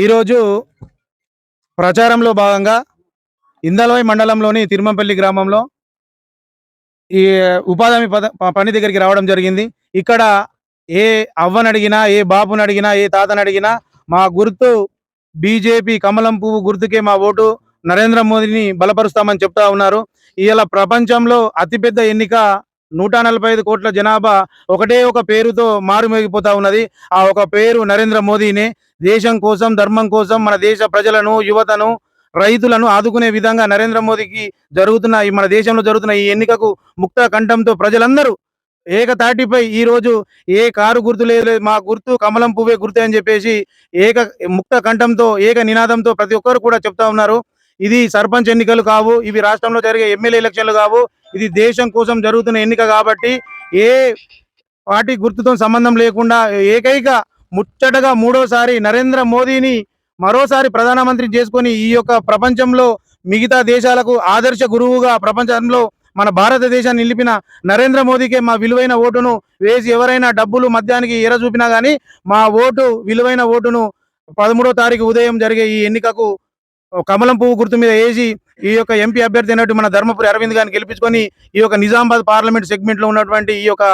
ఈరోజు ప్రచారంలో భాగంగా ఇందలవై మండలంలోని తిరుమంపల్లి గ్రామంలో ఈ ఉపాధి హామీ పద పని దగ్గరికి రావడం జరిగింది. ఇక్కడ ఏ అవ్వని అడిగినా ఏ బాపుని అడిగినా ఏ తాతని అడిగినా మా గుర్తు బీజేపీ కమలం పువ్వు గుర్తుకే మా ఓటు నరేంద్ర మోదీని బలపరుస్తామని చెప్తా ఉన్నారు. ఇలా ప్రపంచంలో అతిపెద్ద ఎన్నిక నూట నలభై ఐదు కోట్ల జనాభా ఒకటే ఒక పేరుతో మారుమోగిపోతా ఉన్నది. ఆ ఒక పేరు నరేంద్ర మోదీనే. దేశం కోసం ధర్మం కోసం మన దేశ ప్రజలను యువతను రైతులను ఆదుకునే విధంగా నరేంద్ర మోదీకి జరుగుతున్న ఈ మన దేశంలో జరుగుతున్న ఈ ఎన్నికకు ముక్త కంఠంతో ప్రజలందరూ ఏకతాటిపై ఈ రోజు ఏ కారు గుర్తు లేదు లేదు, మా గుర్తు కమలం పువ్వే గుర్తు అని చెప్పేసి ఏక ముక్త కంఠంతో ఏక నినాదంతో ప్రతి ఒక్కరు కూడా చెప్తా ఉన్నారు. ఇది సర్పంచ్ ఎన్నికలు కావు ఇవి రాష్ట్రంలో జరిగే ఎమ్మెల్యే ఎలక్షన్లు కావు. ఇది దేశం కోసం జరుగుతున్న ఎన్నిక కాబట్టి ఏ పార్టీ గుర్తుతో సంబంధం లేకుండా ఏకైక ముచ్చటగా మూడోసారి నరేంద్ర మోదీని మరోసారి ప్రధానమంత్రి చేసుకొని ఈ యొక్క ప్రపంచంలో మిగతా దేశాలకు ఆదర్శ గురువుగా ప్రపంచంలో మన భారతదేశాన్ని నిలిపిన నరేంద్ర మోదీకే మా విలువైన ఓటును వేసి ఎవరైనా డబ్బులు మద్యానికి ఎర చూపినా కానీ మా ఓటు విలువైన ఓటును పదమూడో తారీఖు ఉదయం జరిగే ఈ ఎన్నికకు కమలం పువ్వు గుర్తు మీద వేసి ఈ యొక్క ఎంపీ అభ్యర్థి అయినట్టు మన ధర్మపురి అరవింద్ గారిని గెలిపించుకొని ఈ యొక్క నిజామాబాద్ పార్లమెంట్ సెగ్మెంట్లో ఉన్నటువంటి ఈ యొక్క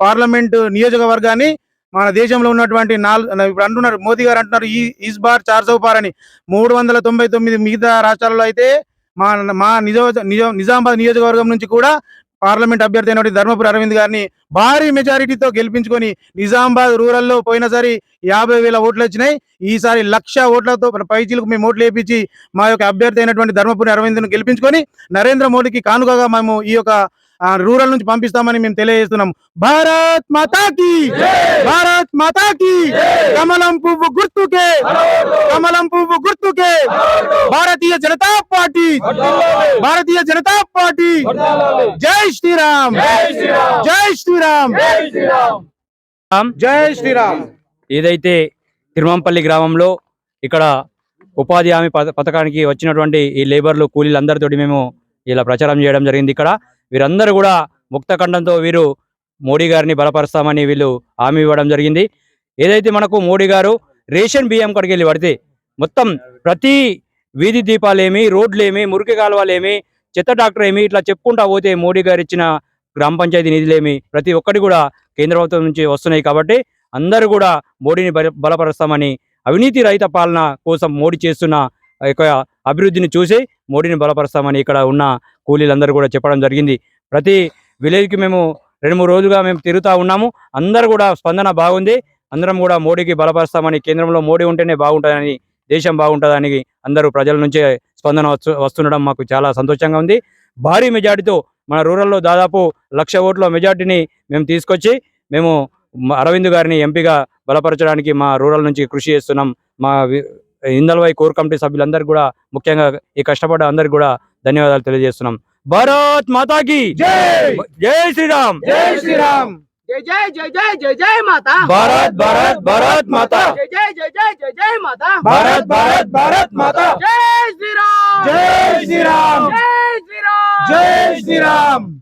పార్లమెంట్ నియోజకవర్గాన్ని మన దేశంలో ఉన్నటువంటి నాలుగు ఇప్పుడు అంటున్నారు మోదీ గారు అంటున్నారు ఈ ఈస్ బార్ చార్ సౌపార్ అని. మూడు వందల తొంభై తొమ్మిది మిగతా రాష్ట్రాల్లో అయితే మా మా నిజ నిజామాబాద్ నియోజకవర్గం నుంచి కూడా పార్లమెంట్ అభ్యర్థి అయినటువంటి ధర్మపురి అరవింద్ గారిని భారీ మెజారిటీతో గెలిపించుకొని నిజామాబాద్ రూరల్లో పోయినసారి యాభై వేల ఓట్లు వచ్చినాయి. ఈసారి లక్ష ఓట్లతో పైచీలకు మేము ఓట్లు వేపించి మా యొక్క అభ్యర్థి అయినటువంటి ధర్మపురి అరవింద్ను గెలిపించుకొని నరేంద్ర మోడీకి కానుకగా మేము ఈ యొక్క రూరల్ నుంచి పంపిస్తామని మేము తెలియజేస్తున్నాం. భారత్ మాతాకి! భారత్ మాతాకి! కమలం పువ్వు గుర్తుకే! కమలం పువ్వు గుర్తుకే! భారతీయ జనతా పార్టీ! భారతీయ జనతా పార్టీ! జై శ్రీరామ్! జై శ్రీరామ్! జై శ్రీరామ్! ఏదైతే తిరుమంపల్లి గ్రామంలో ఇక్కడ ఉపాధి హామీ పథ- పథకానికి వచ్చినటువంటి ఈ లేబర్లు కూలీలు అందరితోటి మేము ఇలా ప్రచారం చేయడం జరిగింది. ఇక్కడ వీరందరూ కూడా ముక్తఖండంతో వీరు మోడీ గారిని బలపరుస్తామని వీళ్ళు హామీ ఇవ్వడం జరిగింది. ఏదైతే మనకు మోడీ గారు రేషన్ బియ్యం కడికి వెళ్ళి పడితే మొత్తం ప్రతి వీధి దీపాలేమి రోడ్లేమి మురికి కాలువలేమి చెత్త డాక్టర్ ఏమి ఇట్లా చెప్పుకుంటా పోతే మోడీ గారు ఇచ్చిన గ్రామ పంచాయతీ నిధులేమి ప్రతి ఒక్కటి కూడా కేంద్ర ప్రభుత్వం నుంచి వస్తున్నాయి కాబట్టి అందరూ కూడా మోడీని బల- బలపరుస్తామని అవినీతి రహిత పాలన కోసం మోడీ చేస్తున్న యొక్క అభివృద్ధిని చూసి మోడీని బలపరుస్తామని ఇక్కడ ఉన్న కూలీలందరూ కూడా చెప్పడం జరిగింది. ప్రతి విలేజ్కి మేము రెండు మూడు రోజులుగా మేము తిరుగుతూ ఉన్నాము. అందరూ కూడా స్పందన బాగుంది. అందరం కూడా మోడీకి బలపరుస్తామని కేంద్రంలో మోడీ ఉంటేనే బాగుంటుందని దేశం బాగుంటుందని అందరూ ప్రజల నుంచే స్పందన వస్తు వస్తుండడం మాకు చాలా సంతోషంగా ఉంది. భారీ మెజార్టీతో మన రూరల్లో దాదాపు లక్ష ఓట్ల మెజార్టీని మేము తీసుకొచ్చి మేము అరవింద్ గారిని ఎంపీగా బలపరచడానికి మా రూరల్ నుంచి కృషి చేస్తున్నాం. మా వి- ఇందల్వై కోర్ కమిటీ సభ్యులందరికీ కూడా ముఖ్యంగా ఈ కష్టపడ్డ అందరికి కూడా ధన్యవాదాలు తెలియజేస్తున్నాం. భారత్ మాతాకి! జై! జై శ్రీరామ్! జై శ్రీరామ్! జై జై జై జై జై జై మాతా! భారత్ భారత్ భారత్ మాతా! జై జై జై జై జై జై మాతా! భారత్ భారత్ భారత్ మాతా! జై శ్రీరామ్! జై శ్రీరామ్! జై శ్రీరామ్! జై శ్రీరామ్!